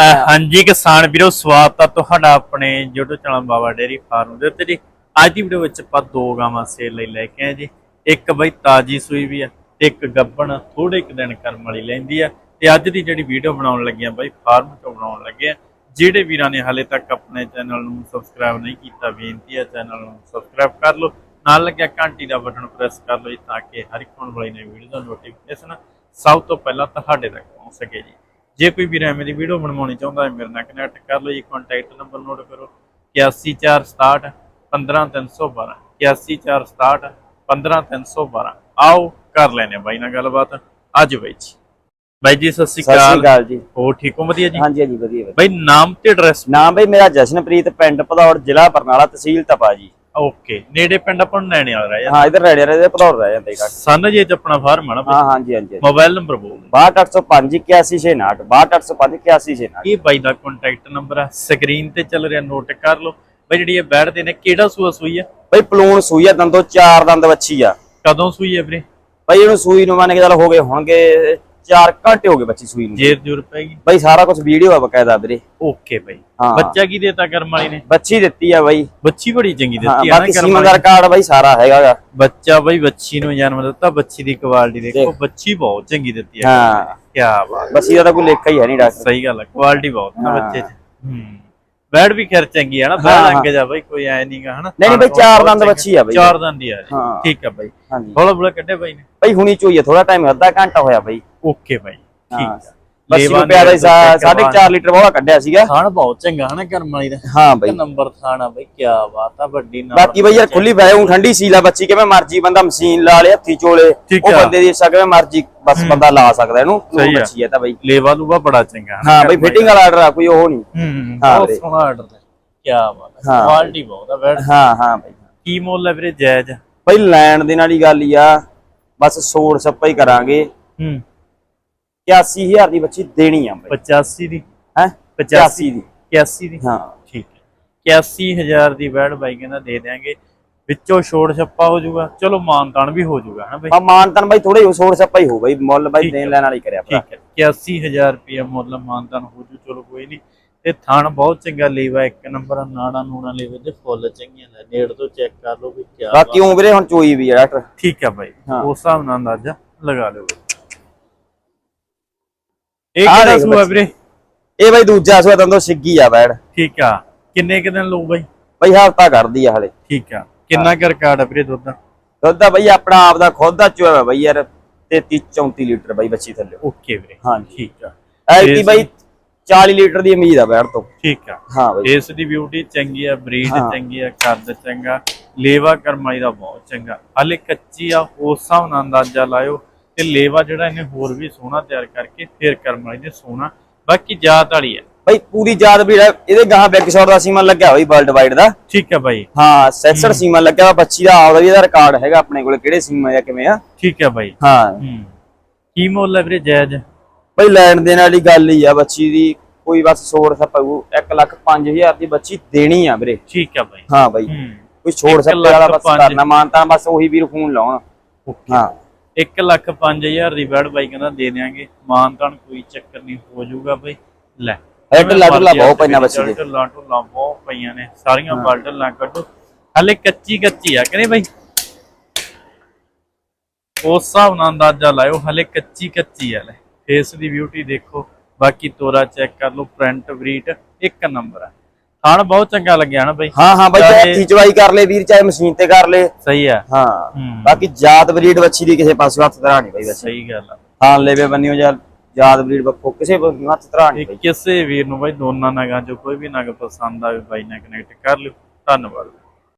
ਹਾਂਜੀ ਕਿਸਾਨ ਵੀਰੋ ਸਵਾਗਤ ਆ ਤੁਹਾਡਾ ਆਪਣੇ YouTube channel Baba dairy farm ਦੇ ਉੱਤੇ ਜੀ। ਅੱਜ ਦੀ ਵੀਡੀਓ ਵਿੱਚ ਆਪਾਂ ਦੋ ਗਾਵਾਂ ਸੇਲ ਲਈ ਲੈ ਕੇ ਆਏ ਜੀ। ਇੱਕ ਬਈ ਤਾਜੀ ਸੂਈ ਵੀ ਆ ਤੇ ਇੱਕ ਗੱਬਣ ਥੋੜੇ ਕੁ ਦਿਨ ਕਰਮ ਵਾਲੀ ਲੈਂਦੀ ਆ। ਤੇ ਅੱਜ ਦੀ ਜਿਹੜੀ ਵੀਡੀਓ ਬਣਾਉਣ ਲੱਗੇ ਆ ਬਈ ਫਾਰਮ ਤੋਂ ਬਣਾਉਣ ਲੱਗੇ ਆ। ਜਿਹੜੇ ਵੀਰਾਂ ਨੇ ਹਾਲੇ ਤੱਕ ਆਪਣੇ ਚੈਨਲ ਨੂੰ ਸਬਸਕ੍ਰਾਈਬ ਨਹੀਂ ਕੀਤਾ ਬੇਨਤੀ ਹੈ ਚੈਨਲ ਨੂੰ ਸਬਸਕ੍ਰਾਈਬ ਕਰ ਲਓ। ਨਾਲ ਲੱਗਿਆ ਘੰਟੀ ਦਾ ਬਟਨ ਪ੍ਰੈਸ ਕਰ ਲਓ ਜੀ ਤਾਂ ਕਿ ਹਰ ਇੱਕ ਆਉਣ ਵਾਲੀ ਨਵੀਂ ਵੀਡੀਓ ਦਾ ਨੋਟੀਫਿਕੇਸ਼ਨ ਸਭ ਤੋਂ ਪਹਿਲਾਂ ਤੁਹਾਡੇ ਤੱਕ ਪਹੁੰਚ ਸਕੇ ਜੀ। ਜੇ ਕੋਈ ਵੀਰ ਐਵੇਂ ਦੀ ਵੀਡੀਓ ਬਣਵਾਉਣੀ ਚਾਹੁੰਦਾ ਹੈ ਮੇਰੇ ਨਾਲ ਕਨੈਕਟ ਕਰ ਲਓ ਜੀ ਕੰਟੈਕਟ ਨੰਬਰ ਨੋਟ ਕਰੋ। 8467 15312 8467 15312 ਆਓ ਕਰ ਲੈਨੇ ਬਾਈ ਨਾਲ ਗੱਲਬਾਤ। ਅੱਜ ਬਾਈ ਜੀ। ਬਾਈ ਜੀ ਸਤਿ ਸ਼੍ਰੀ ਸਤਿ ਸ਼੍ਰੀ ਅਕਾਲ। ਅਕਾਲ ਜੀ। ਹੋ ਠੀਕ ਹੋ? ਵਧੀਆ ਜੀ? ਹਾਂਜੀ ਹਾਂਜੀ ਵਧੀਆ ਬਾਈ ਨਾਮ ਤੇ ਐਡਰੈਸ ਨਾਮ ਬਈ ਮੇਰਾ ਜਸ਼ਨਪ੍ਰੀਤ ਪਿੰਡ ਭਦੌੜ ਜ਼ਿਲ੍ਹਾ ਬਰਨਾਲਾ ਤਹਿਸੀਲ ਤਪਾ ਜੀ। ਓਕੇ ਨੇੜੇ ਪਿੰਡ ਆਪਾਂ ਨੂੰ ਨੈਣੇ ਵਾਲਾ ਰਹਿ ਹਾਂ ਇਧਰ ਰੇੜੇ ਰੇੜੇ ਭਦੌੜ ਰਹਿ ਜਾਂਦੇ ਕਾਕ ਸਨ ਜੇ ਚ ਆਪਣਾ ਫਾਰਮ ਹੈ ਨਾ ਹਾਂ ਹਾਂਜੀ ਹਾਂਜੀ ਮੋਬਾਈਲ ਨੰਬਰ ਬੋਲ 62805 816 62805 816 ਇਹ ਬਾਈ ਦਾ ਕੰਟੈਕਟ ਨੰਬਰ ਆ। ਸਕਰੀਨ ਤੇ ਚੱਲ ਰਿਹਾ ਨੋਟ ਕਰ ਲਓ। ਬਾਈ ਜਿਹੜੀ ਇਹ ਬੈਠਦੇ ਨੇ ਕਿਹੜਾ ਸੂਆ ਸੂਈ ਆ? ਬਈ ਪਲੂਣ ਸੂਈ ਆ ਦੰਦੋਂ ਚਾਰ ਦੰਦ ਵੱਛੀ ਆ। ਕਦੋਂ ਸੂਈ ਆ ਵੀਰੇ? ਬਈ ਇਹਨੂੰ ਸੂਈ ਨੂੰ ਮੰਨ ਕੇ ਚੱਲ ਹੋ ਗਏ ਹੋਣਗੇ 4 ਘੰਟੇ ਹੋ ਗਏ ਬੱਚੀ ਸੂਈ ਨੂੰ। ਜੇਰ ਜੁਰ ਪੈਗੀ ਬਈ ਸਾਰਾ ਕੁਝ ਵੀਡੀਓ ਆ ਬਕਾਇਦਾ ਵੀਰੇ। ਓਕੇ ਬਾਈ। ਹਾਂ। ਬੱਚਾ ਕੀ ਦੇਤਾ ਕਰਮ ਵਾਲੀ ਨੇ? ਬੱਚੀ ਦਿੱਤੀ ਆ ਬਈ। ਬੱਚੀ ਬੜੀ ਚੰਗੀ ਹਾਂ ਦਿੱਤੀ ਆ ਨਾ ਬਾਕੀ ਕਰਮ ਸੀਮਾ ਦਾ ਵਾਲੀ ਰਿਕਾਰਡ ਬਈ ਸਾਰਾ ਹੈਗਾ ਗਾ। ਬੱਚਾ ਬਾਈ ਬੱਚੀ ਨੂੰ ਜਨਮ ਦਿੱਤਾ ਬੱਚੀ ਦੀ ਕੁਆਲਿਟੀ ਦੇਖੋ ਦੇਖ। ਬੱਚੀ ਬਹੁਤ ਚੰਗੀ ਦਿੱਤੀ ਆ। ਹਾਂ। ਕੀ ਬਾਤ। ਬੱਚੀ ਦਾ ਤਾਂ ਕੋਈ ਲੇਖਾ ਹੀ ਹੈ ਨਹੀਂ ਡਾਕਟਰ। ਸਹੀ ਗੱਲ ਆ ਕੁਆਲਿਟੀ ਬਹੁਤ ਨਾ ਹਾਂ। ਬੱਚੇ 'ਚ। ਹੂੰ। ਬੈਡ ਵੀ ਖੈਰ ਚੰਗੀ ਆ ਨਾ ਹਾਂ। ਲੰਘ ਜਾ ਬਾਈ ਕੋਈ ਐ ਨਹੀਂਗਾ ਹਨਾ ਨਹੀਂ, ਨਹੀਂ ਬਾਈ, ਚਾਰ ਦੰਦ। ਬੱਚੀ ਆ ਬਾਈ। ਚਾਰ ਦੰਦ ਹੀ ਆ। ਠੀਕ ਆ ਬਾਈ ਬੋਲਾ ਬੋਲਾ ਕੱਢੇ ਬਾਈ ਨੇ ਬਈ ਹੁਣੀ ਚੋਈ ਆ ਥੋੜਾ ਟਾਈਮ ਅੱਧਾ ਘੰਟਾ ਹੋਇਆ ਬਈ ਓਕੇ ਬਾਈ ਠੀਕ। ਆ ਬੱਚੀ ਲੇਵਾ ਨੂੰ ਪਿਆਦਾ ਨੇ ਸਾਢੇ 4 ਲੀਟਰ ਵਾਲਾ ਕੱਢਿਆ ਸੀਗਾ। ਥਾਣ ਬਹੁਤ ਚੰਗਾ ਹਨਾ ਕਰਮ ਵਾਲੀ ਦਾ। ਹਾਂ ਬਈ। ਨੰਬਰ ਥਾਣਾ ਬਈ ਕੀ ਬਾਤ ਆ ਵੱਡੀ ਨਾਲ ਬਾਕੀ ਬਈ ਯਾਰ ਖੁੱਲੀ ਪੈ ਹੁਣ ਠੰਡੀ ਸੀਲਾ ਬੱਚੀ ਕਿਵੇਂ ਮਰਜ਼ੀ ਬੰਦਾ ਮਸ਼ੀਨ ਲਾ ਲੇ ਹੱਥੀ ਚੋਲੇ ਉਹ। ਬੰਦੇ ਦੀ ਕਿਵੇਂ ਮਰਜ਼ੀ ਬਸ ਬੰਦਾ ਲਾ ਸਕਦਾ ਇਹਨੂੰ ਉਹ। ਬੱਚੀ ਹੈ ਤਾਂ ਬਈ। ਲੇਵਾ ਲੂਵਾ ਬੜਾ ਚੰਗਾ ਹਾਂ ਬਈ ਫਿਟਿੰਗ ਵਾਲਾ ਆਰਡਰ ਆ ਕੋਈ ਉਹ ਨਹੀਂ। ਹੂੰ ਹਾਂ ਬਹੁਤ। ਸੋਹਣਾ ਆਰਡਰ ਹੈ ਕੀ ਬਾਤ ਹੈ। ਕੁਆਲਿਟੀ ਬਹੁਤ ਆ ਬੈਡ ਹਾਂ ਹਾਂ ਬਈ। ਕੀ ਮੁੱਲ ਹੈ ਵੀਰੇ ਜਾਇਜ਼? ਬਈ ਲੈਣ ਦੇ ਨਾਲ ਹੀ ਗੱਲ ਹੀ ਆ ਬਸ ਸੋੜ ਸੱਪਾ ਹੀ ਕਰਾਂਗੇ। ਹੂੰ। 81000 ਦੀ ਬੱਚੀ ਦੇਣੀ ਆ ਬਈ। 85 ਦੀ? ਹੈ? 85 ਦੀ। 81 ਦੀ? ਹਾਂ। ਠੀਕ ਹੈ। 81000 ਦੀ ਬੈਡ ਬਾਈ ਕਹਿੰਦਾ ਦੇ ਦਿਆਂਗੇ। ਵਿੱਚੋਂ ਛੋੜ ਛੱਪਾ ਹੋ ਜਾਊਗਾ। ਚਲੋ ਮਾਨਤਾਨ ਵੀ ਹੋ ਜਾਊਗਾ ਹਨਾ ਬਾਈ? ਆ ਮਾਨਤਨ ਬਈ ਥੋੜੇ ਸੋੜ ਸੱਪਾ ਹੀ ਹੋ ਬਈ। ਮੁੱਲ ਬਈ ਦੇਣ ਲੈਣ ਵਾਲੀ ਕਰਿਆ ਭਰਾ। ਠੀਕ ਹੈ। 81000 ਰੁਪਏ ਮੁੱਲ ਮਾਨਤਾਨ ਹੋ ਜੂ ਚਲੋ ਕੋਈ ਨਹੀਂ। ਤੇ ਥਣ ਬਹੁਤ ਚੰਗਾ ਲੇਵਾ ਇੱਕ ਨੰਬਰ ਨਾੜਾ ਨੂਣਾ ਲੇਵੇ ਤੇ ਫੁੱਲ ਚੰਗੀਆਂ ਨੇ। ਨੇੜ ਤੋਂ ਚੈੱਕ ਕਰ ਲਓ ਵੀ ਕੀ ਬਾਕੀ ਵੀਰੇ ਹੁਣ ਚੋਈ ਵੀ ਆ ਡਾਕਟਰ। ਠੀਕ ਹੈ ਬਾਈ। ਹਾਂ। ਉਸ ਹਿਸਾਬ ਨਾਲ ਅੰਦਾਜ਼ਾ ਲਗਾ ਲਿਓ। ਇਹ ਆਹ ਕਿਹੜਾ ਦੇਖ ਸੂਆ ਬੱਚੀ। ਵੀਰੇ? ਇਹ ਬਈ ਦੂਜਾ ਸੂਆ ਦੰਦੋ ਸਿੱਗੀ ਆ ਬੈੜ। ਠੀਕ ਆ। ਕਿੰਨੇ ਕੁ ਦਿਨ ਲਊ ਬਾਈ? ਬਈ ਹਫਤਾ ਕਰਦੀ ਆ ਹਲੇ। ਠੀਕ ਆ। ਕਿੰਨਾ ਕੁ ਰਿਕਾਰਡ ਆ ਵੀਰੇ ਦੁੱਧ ਦਾ? ਦੁੱਧ ਦਾ ਬਈ ਆਪਣਾ ਆਪ ਦਾ ਖੁਦ ਦਾ ਚੋਇਆ ਵਾ ਬਈ ਯਾਰ। 33 34 ਲੀਟਰ ਬਈ ਬੱਚੀ ਥੱਲੇ। ਓਕੇ ਵੀਰੇ। ਹਾਂਜੀ। ਠੀਕ ਆ। ਐਤੀ ਬਈ 40 ਲੀਟਰ ਦੀ ਉਮੀਦ ਆ ਬੈੜ ਤੋਂ। ਠੀਕ ਆ। ਹਾਂ ਬਈ। ਇਸ ਦੀ ਬਿਊਟੀ ਚੰਗੀ ਆ ਬਰੀਡ ਹਾਂ। ਚੰਗੀ ਆ ਕੱਦ ਚੰਗਾ ਲੇਵਾ ਕਰਮਾਈ ਦਾ ਬਹੁਤ ਚੰਗਾ। ਹਲੇ ਕੱਚੀ ਆ ਉਸ ਹਿਸਾਬ ਨਾਲ ਅੰਦਾਜ਼ਾ ਲਾਇਓ। ਤੇ ਲੇਵਾ ਜਿਹੜਾ ਇਹਨੇ ਹੋਰ ਵੀ ਸੋਹਣਾ ਤਿਆਰ ਕਰਕੇ ਫੇਰ ਕਰਮਾਈ ਨੇ ਸੋਹਣਾ ਬਾਕੀ ਜਾਤ ਵਾਲੀ ਆ ਬਈ ਪੂਰੀ ਯਾਦ ਵੀ ਇਹਦੇ ਗਾਹਾਂ ਬੈਕ ਸ਼ਾਟ ਦਾ ਸੀਮਾ ਲੱਗਿਆ ਹੋਈ ਵਰਲਡ ਵਾਈਡ ਦਾ। ਠੀਕ ਆ ਬਾਈ। ਹਾਂ ਸੈਕਸਰ ਸੀਮਾ ਲੱਗਿਆ ਵਾ ਬੱਚੀ ਦਾ ਆਪਦਾ ਵੀ ਇਹਦਾ ਰਿਕਾਰਡ ਹੈਗਾ ਆਪਣੇ ਕੋਲ ਕਿਹੜੇ ਸੀਮਾ ਆ ਕਿਵੇਂ ਆ। ਠੀਕ ਆ ਬਾਈ। ਹਾਂ। ਹੂੰ। ਕੀ ਮੁੱਲ ਹੈ ਵੀਰੇ ਜਾਇਜ਼? ਬਈ ਲੈਣ ਦੇਣ ਵਾਲੀ ਗੱਲ ਹੀ ਆ ਬੱਚੀ ਦੀ ਕੋਈ ਬਸ ਸੋੜ ਸਪਾਊ 1 ਲੱਖ 5000 ਦੀ ਬੱਚੀ ਦੇਣੀ ਆ ਵੀਰੇ। ਠੀਕ ਆ ਬਾਈ। ਹਾਂ ਬਈ। ਹੂੰ। ਕੋਈ ਛੋੜ ਸੱਪੇ ਵਾਲਾ ਬਸ। ਕਰਨਾ ਮਾਨਤਾ ਬਸ ਉਹੀ ਵੀਰ ਫੋਨ ਲਾਉਣ। ਹਾਂ। 1 ਲੱਖ 5000 ਦੀ ਬੈਡ ਬਾਈ ਕਹਿੰਦਾ ਦੇ ਦਿਆਂਗੇ। ਮਾਨਤਾਨ ਕੋਈ ਚੱਕਰ ਨਹੀਂ ਹੋ ਜਾਊਗਾ ਬਈ। ਲੈ ਇਹ ਢਿੱਲਾ ਬਹੁਤ ਪਈਆਂ ਬੱਚੀ ਦੇ। ਢਿੱਲਾ ਢੁੱਲਾ ਬਹੁਤ ਪਈਆਂ ਨੇ। ਸਾਰੀਆਂ ਬਲਟਲ ਨਾ ਕੱਢੋ। ਹਲੇ ਕੱਚੀ ਕੱਚੀ ਆ ਕਹਿੰਦੇ ਬਾਈ। ਉਸ ਹਿਸਾਬ ਨਾਲ ਅੰਦਾਜ਼ਾ ਲਾਇਓ ਹਲੇ ਕੱਚੀ ਕੱਚੀ ਆ ਲੈ। ਫੇਸ ਦੀ ਬਿਊਟੀ ਦੇਖੋ। ਬਾਕੀ ਤੋਰਾ ਚੈੱਕ ਕਰ ਲਓ ਪ੍ਰਿੰਟ ਬਰੀਟ ਇੱਕ ਨੰਬਰ ਆ। ਥਾਣ ਬਹੁਤ ਚੰਗਾ ਲੱਗਿਆ ਨਾ ਬਾਈ। ਹਾਂ ਹਾਂ ਬਈ ਚਾਹੇ- ਚਾਹੇ ਹੱਥੀ ਚਵਾਈ ਕਰ ਲੈ ਵੀਰ ਚਾਹੇ ਮਸ਼ੀਨ ਤੇ ਕਰ ਲੈ। ਸਹੀ ਆ। ਹਾਂ ਹੂੰ। ਬਾਕੀ ਜਾਤ ਬਰੀਡ ਬੱਚੀ ਦੀ ਕਿਸੇ ਪਾਸੇ ਹੱਥ ਧਰਾ ਨਹੀਂ ਬਈ ਵੈਸੇ। ਸਹੀ ਗੱਲ ਆ। ਹਾਂ ਲੈਵੇ ਬੰਨਿਓ ਜਾਂ ਜਾਤ ਬਰੀਡ ਬੱਕੋ ਕਿਸੇ ਹੱਥ ਧਰਾ ਨਹੀਂ ਕਿਸੇ ਵੀਰ ਨੂੰ ਬਾਈ ਦੋਨਾਂ ਨਗਾਂ ਚੋਂ ਕੋਈ ਵੀ ਨਗ ਪਸੰਦ ਆਵੇ ਬਾਈ ਨਾਲ ਕਨੈਕਟ ਕਰ ਲਿਓ। ਧੰਨਵਾਦ।